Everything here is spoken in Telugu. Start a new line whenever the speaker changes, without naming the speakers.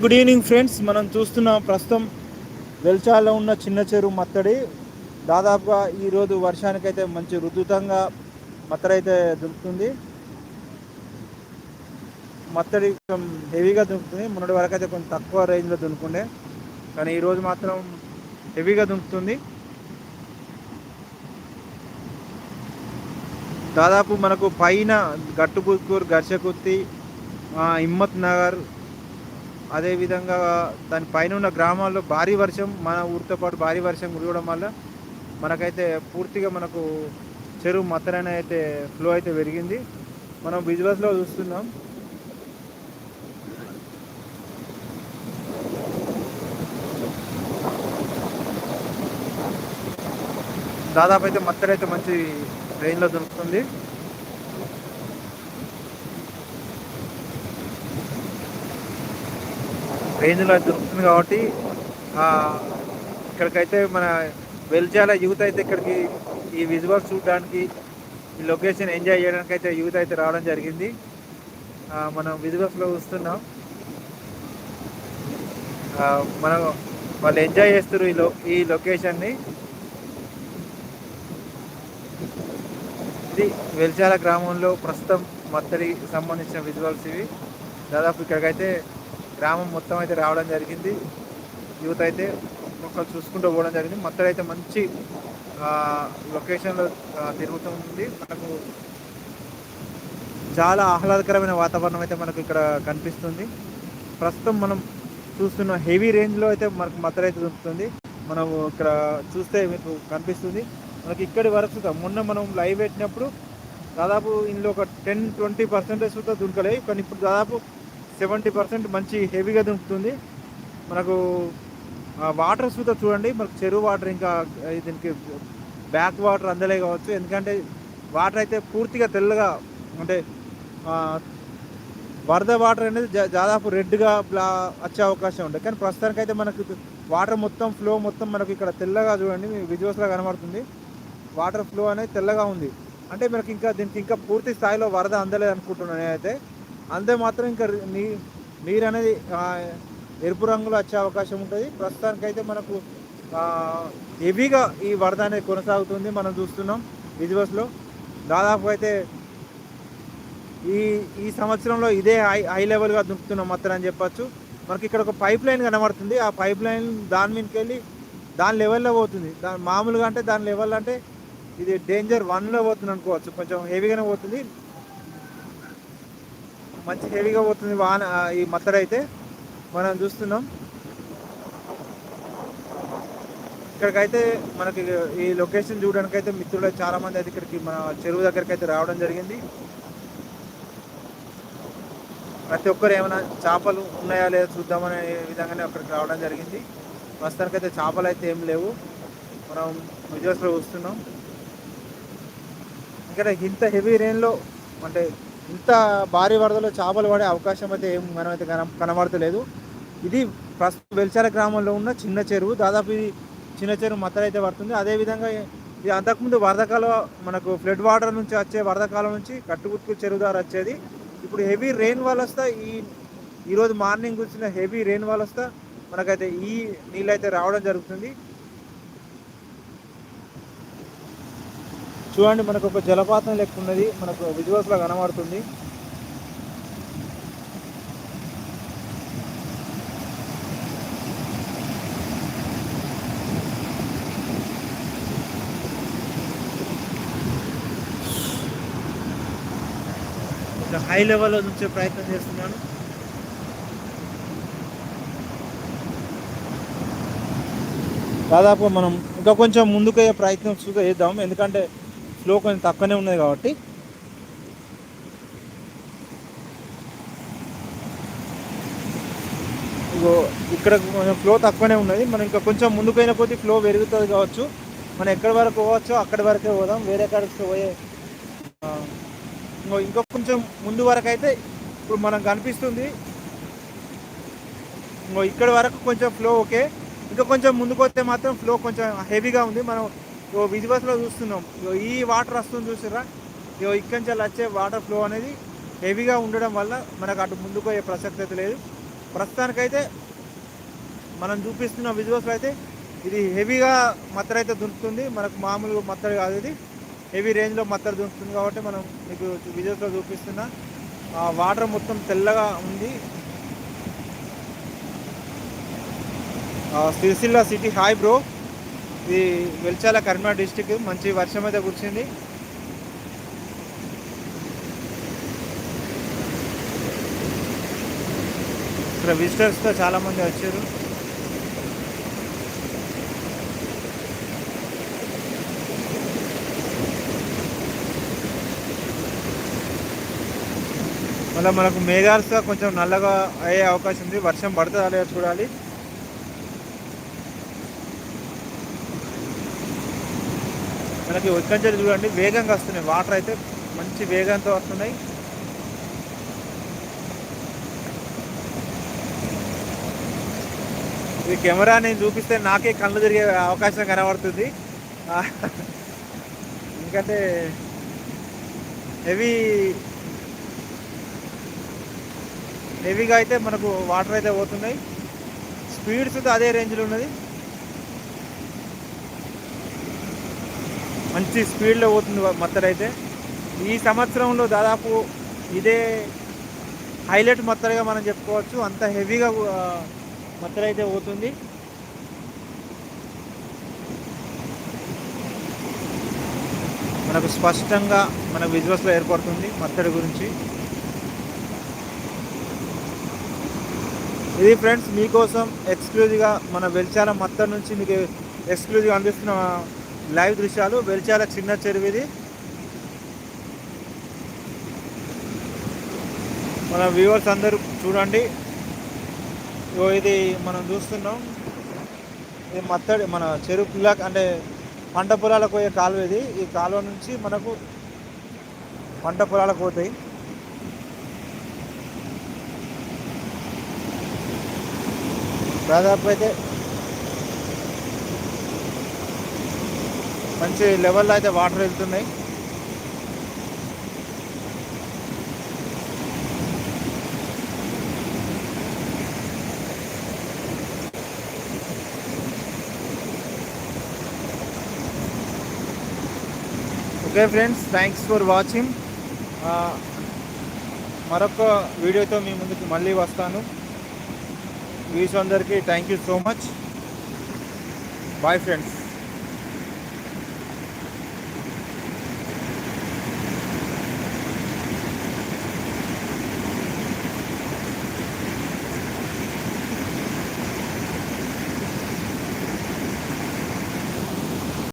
గుడ్ ఈవినింగ్ ఫ్రెండ్స్ మనం చూస్తున్నాం ప్రస్తుతం వెల్చాలో ఉన్న చిన్న చెరువు మత్తడి. దాదాపుగా ఈరోజు వర్షానికైతే మంచి రుతుతంగా మత్తడి అయితే దొరుకుతుంది మత్తడి కొంచెం హెవీగా దొరుకుతుంది మొన్నటి వరకు అయితే కొంచెం తక్కువ రేంజ్లో దొరుకుండే కానీ ఈరోజు మాత్రం హెవీగా దొరుకుతుంది దాదాపు మనకు పైన గట్టుకుక్కూరు గర్షకుత్తి హిమ్మత్ నగర్ అదేవిధంగా దాని పైన ఉన్న గ్రామాల్లో భారీ వర్షం మన ఊరితో పాటు భారీ వర్షం కురవడం వల్ల మనకైతే పూర్తిగా మనకు చెరువు మత్తరైన అయితే ఫ్లో అయితే పెరిగింది. మనం విజువల్స్లో చూస్తున్నాం. దాదాపు అయితే మత్తడి అయితే మంచి రేంజ్లో దొరుకుతుంది. రేంజ్లో దొరుకుతుంది కాబట్టి ఇక్కడికైతే మన వెల్చాల యూత్ అయితే ఇక్కడికి ఈ విజువల్స్ చూడడానికి ఈ లొకేషన్ ఎంజాయ్ చేయడానికి అయితే యూత్ అయితే రావడం జరిగింది. మనం విజువల్స్లో చూస్తున్నాం. మనం వాళ్ళు ఎంజాయ్ చేస్తారు ఈ లో ఈ లొకేషన్ని. ఇది వెల్చాల గ్రామంలో ప్రస్తుతం మత్తడికి సంబంధించిన విజువల్స్ ఇవి. దాదాపు ఇక్కడికైతే గ్రామం మొత్తం అయితే రావడం జరిగింది. యూత్ అయితే మొక్కలు చూసుకుంటూ పోవడం జరిగింది. మొత్తం అయితే మంచి లొకేషన్లో తిరుగుతుంది మనకు చాలా ఆహ్లాదకరమైన వాతావరణం అయితే మనకు ఇక్కడ కనిపిస్తుంది. ప్రస్తుతం మనం చూస్తున్న హెవీ రేంజ్లో అయితే మనకు మత్తడి అయితే దొరుకుతుంది. మనం ఇక్కడ చూస్తే మీకు కనిపిస్తుంది. మనకి ఇక్కడి వరకు మొన్న మనం లైవ్ పెట్టినప్పుడు దాదాపు ఇందులో ఒక టెన్ ట్వంటీ పర్సెంటేజ్ కూడా దుంకలేదు కానీ ఇప్పుడు దాదాపు సెవెంటీ పర్సెంట్ మంచి హెవీగా దుంకుతుంది. మనకు వాటర్ సూత చూడండి. మనకు చెరువు వాటర్ ఇంకా దీనికి బ్యాక్ వాటర్ అందలే కావచ్చు. ఎందుకంటే వాటర్ అయితే పూర్తిగా తెల్లగా అంటే వరద వాటర్ అనేది దాదాపు రెడ్గా వచ్చే అవకాశం ఉంది. కానీ ప్రస్తుతానికి అయితే మనకు వాటర్ మొత్తం ఫ్లో మొత్తం మనకు ఇక్కడ తెల్లగా చూడండి. విజువల్స్లో కనబడుతుంది. వాటర్ ఫ్లో అనేది తెల్లగా ఉంది. అంటే మనకి ఇంకా దీనికి ఇంకా పూర్తి స్థాయిలో వరద అందలేదు అనుకుంటున్నాను నేనైతే. అంతే మాత్రం ఇంకా నీ నీరు అనేది ఎరుపు రంగులో వచ్చే అవకాశం ఉంటుంది. ప్రస్తుతానికైతే మనకు హెవీగా ఈ వరద అనేది కొనసాగుతుంది మనం చూస్తున్నాం విజువల్స్లో. దాదాపు అయితే ఈ ఈ సంవత్సరంలో ఇదే హై హై లెవెల్గా దుంకుతున్నాం మొత్తం అని చెప్పచ్చు. మనకి ఇక్కడ ఒక పైప్ లైన్ కనబడుతుంది. ఆ పైప్ లైన్ దాని మీదకి వెళ్ళి దాని లెవెల్లో పోతుంది. దాని మామూలుగా అంటే దాని లెవెల్ అంటే ఇది డేంజర్ వన్లో పోతుంది అనుకోవచ్చు. కొంచెం హెవీగానే పోతుంది. మంచి హెవీగా పోతుంది వాన ఈ మత్తడి అయితే. మనం చూస్తున్నాం. ఇక్కడికైతే మనకి ఈ లొకేషన్ చూడడానికి అయితే మిత్రులు చాలా మంది అయితే ఇక్కడికి మన చెరువు దగ్గరికి అయితే రావడం జరిగింది. ప్రతి ఒక్కరు ఏమైనా చేపలు ఉన్నాయా లేదా చూద్దామనే విధంగానే అక్కడికి రావడం జరిగింది. ప్రస్తుతానికి అయితే చేపలు అయితే ఏం లేవు. మనం విజయస్లో చూస్తున్నాం ఇక్కడ ఇంత హెవీ రెయిన్లో అంటే ఇంత భారీ వరదలో చేపలు పడే అవకాశం అయితే ఏం మనమైతే కన కనబడతలేదు. ఇది ప్రస్తుతం వెల్చాల గ్రామంలో ఉన్న చిన్న చెరువు దాదాపు ఇది చిన్న చెరువు మత్తలు అయితే పడుతుంది. అదేవిధంగా ఇది అంతకుముందు వరదకాలం మనకు ఫ్లడ్ వాటర్ నుంచి వచ్చే వరదకాలం నుంచి కట్టుకుట్టుకు చెరువు ద్వారా వచ్చేది. ఇప్పుడు హెవీ రెయిన్ వాల్ వస్తా ఈ ఈరోజు మార్నింగ్ వచ్చిన హెవీ రెయిన్ వాల్ వస్తా మనకైతే ఈ నీళ్ళు అయితే రావడం జరుగుతుంది. చూడండి మనకు ఒక జలపాతం లెక్క ఉన్నది. మనకు విజువల్స్లో కనబడుతుంది. హై లెవెల్లో నుంచే ప్రయత్నం చేస్తున్నాను. దాదాపు మనం ఇంకా కొంచెం ముందుకయ్యే ప్రయత్నం చేద్దాం ఎందుకంటే ఫ్లో కొంచెం తక్కువనే ఉన్నది కాబట్టి. ఇగో ఇక్కడ కొంచెం ఫ్లో తక్కువనే ఉన్నది. మనం ఇంకా కొంచెం ముందుకైన కొద్ది ఫ్లో పెరుగుతుంది కావచ్చు. మనం ఎక్కడి వరకు పోవచ్చో అక్కడి వరకే పోదాం. వేరే కాడికి పోయే ఇంకా కొంచెం ముందు వరకు అయితే ఇప్పుడు మనం కనిపిస్తుంది. ఇంకో ఇక్కడ వరకు కొంచెం ఫ్లో ఓకే. ఇంకా కొంచెం ముందుకు వస్తే మాత్రం ఫ్లో కొంచెం హెవీగా ఉంది. మనం ఇగో విజువల్స్లో చూస్తున్నాం. ఇగో ఈ వాటర్ వస్తుంది చూసిరా ఇగో ఇక్కడి నుంచి వచ్చే వాటర్ ఫ్లో అనేది హెవీగా ఉండడం వల్ల మనకు అటు ముందుకు పోయే ప్రసక్తి అయితే లేదు. ప్రస్తుతానికైతే మనం చూపిస్తున్న విజువల్స్ అయితే ఇది హెవీగా మత్తర అయితే దుంకుతుంది మనకు మామూలుగా మత్తడి కాదు ఇది. హెవీ రేంజ్లో మత్తర దుంకుతుంది కాబట్టి మనం మీకు విజువల్స్లో చూపిస్తున్న వాటర్ మొత్తం తెల్లగా ఉంది. Sircilla Sircilla city hi bro. ఇది వెల్చాల కరీంనగర్ డిస్టిక్ మంచి వర్షం అయితే కురిసింది. ఇక్కడ విజిటర్స్తో చాలామంది వచ్చారు. మళ్ళీ మనకు మేఘాలుగా కొంచెం నల్లగా అయ్యే అవకాశం ఉంది. వర్షం పడుతుందా లేదా చూడాలి. మనకి ఉత్కంచెలు చూడండి వేగంగా వస్తున్నాయి. వాటర్ అయితే మంచి వేగంతో వస్తున్నాయి. ఈ కెమెరా నేను చూపిస్తే నాకే కళ్ళు తిరిగే అవకాశం కనబడుతుంది. ఎందుకంటే హెవీ హెవీగా అయితే మనకు వాటర్ అయితే పోతున్నాయి. స్పీడ్స్ అయితే అదే రేంజ్లో ఉన్నది. మంచి స్పీడ్లో పోతుంది మత్తడి అయితే. ఈ సంవత్సరంలో దాదాపు ఇదే హైలైట్ మత్తడిగా మనం చెప్పుకోవచ్చు. అంత హెవీగా ఆ, మత్తడి అయితే పోతుంది. మనకు స్పష్టంగా మన విజువల్స్లో ఏర్పడుతుంది మత్తడి గురించి. ఇది ఫ్రెండ్స్ మీకోసం ఎక్స్క్లూజివ్గా మన వెల్చాల మత్తడి నుంచి మీకు ఎక్స్క్లూజివ్గా అందిస్తున్న లైవ్ దృశ్యాలు వెలిచాల చిన్న చెరువు ఇది మన వ్యూవర్స్ అందరూ చూడండి. ఇది మనం చూస్తున్నాం. ఇది మత్తడి మన చెరువు పిల్ల అంటే పంట పొలాలకు పోయే కాలువ ఇది. ఈ కాలువ నుంచి మనకు పంట పొలాలకు పోతాయి. దాదాపు అయితే మంచి లెవెల్లో అయితే వాటర్ వెళ్తున్నాయి. Okay friends thanks for watching మరొక వీడియోతో మీ ముందుకు మళ్ళీ వస్తాను. వ్యూస్ అందరికీ thank you so much bye friends